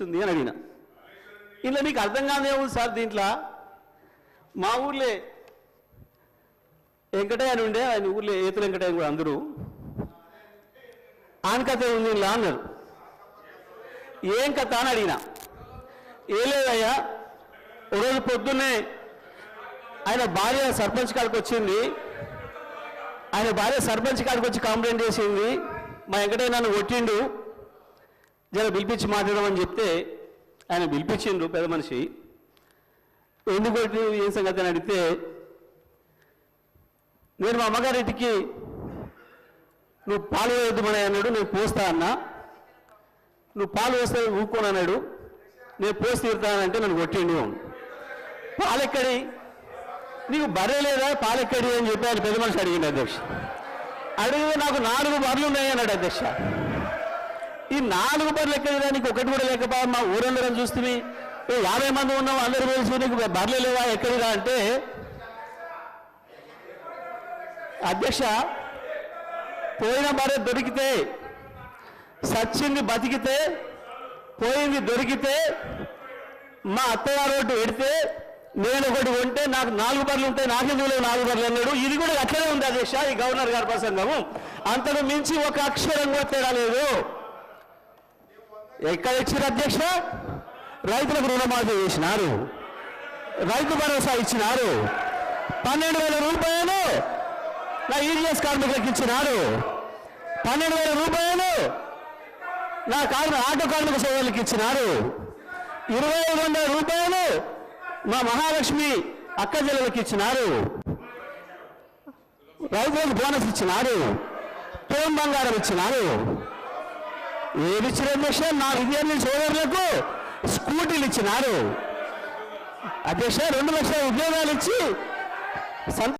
వచ్చింది అని అడిగిన. ఇంట్లో మీకు అర్థం కాదే ఉంది సార్ దీంట్లో? మా ఊర్లే వెంకటయ్య అని ఉండే ఆయన ఊర్లో ఏతులు వెంకటయ్య కూడా అందరూ. ఆయన కథ ఉంది ఇలా అన్నారు. ఏం కథ అని అడిగిన. ఏ లేదయ్యా పొద్దున్నే ఆయన భార్య సర్పంచ్ కాడికి వచ్చింది. ఆయన భార్య సర్పంచ్ కాడికి వచ్చి కంప్లైంట్ చేసింది. మా వెంకటయ్య నన్ను కొట్టిండు. జర పిలిపించి మాట్లాడమని చెప్తే ఆయన పిలిపించిండు పెద్ద మనిషి. ఎందుకు ఏం సంగతి అని అడిగితే నేను మా అమ్మగారింటికి నువ్వు పాలు వేయద్దుమని అన్నాడు నేను పోస్తా అన్నా. నువ్వు పాలు వేస్తే ఊక్కోను అన్నాడు. నేను పోసి తీరుతానంటే నన్ను కొట్టిండు. పాలెక్కడి? నీకు బర్రె లేదా? పాలెక్కడి? అని చెప్పి ఆయన పెద్ద మనిషి అడిగింది అధ్యక్ష. అడిగితే నాకు నాలుగు బర్రెలు ఉన్నాయి అన్నాడు అధ్యక్ష. ఈ నాలుగు బర్రెలు ఎక్కడానికి నీకు ఒకటి కూడా లేకపోయా? మా ఊరందరం చూస్తే యాభై మంది ఉన్నాం అందరూ కలిసి నీకు బర్రెలు లేవా ఎక్కడిరా అంటే అధ్యక్ష పోయిన భార్య దొరికితే సచ్చింది బతికితే పోయింది దొరికితే మా అత్తగారు ఒకటి పెడితే నేను ఒకటి ఉంటే నాకు నాలుగు బర్రెలు ఉంటాయి నాకెందుకు లేవు నాలుగు బర్రెలు అన్నాడు. ఇది కూడా అట్లనే ఉంది అధ్యక్ష ఈ గవర్నర్ గారి ప్రసంగము. అంతకు మించి ఒక అక్షరం కూడా తేడా లేదు. ఎక్కడ ఇచ్చారు అధ్యక్ష? రైతులకు రుణమాఫీ చేసినారు. రైతు భరోసా ఇచ్చినారు. పన్నెండు వేల రూపాయలు నా ఈడిఎస్ కార్మికులకు ఇచ్చినారు. పన్నెండు వేల రూపాయలు నా కార్మి ఆటో కార్మిక సోదరులకు ఇచ్చినారు. ఇరవై ఐదు వందల రూపాయలు మా మహాలక్ష్మి అక్క జిల్లలకు ఇచ్చినారు. రైతులకు బోనస్ ఇచ్చినారు. తోం బంగారం ఇచ్చినారు. ఏమిచ్చిన ఇచ్చిన అధ్యక్ష నా విద్యార్థి సోదరులకు స్కూటీలు ఇచ్చినారు. అధ్యక్ష రెండు లక్షల ఉద్యోగాలు ఇచ్చి సంత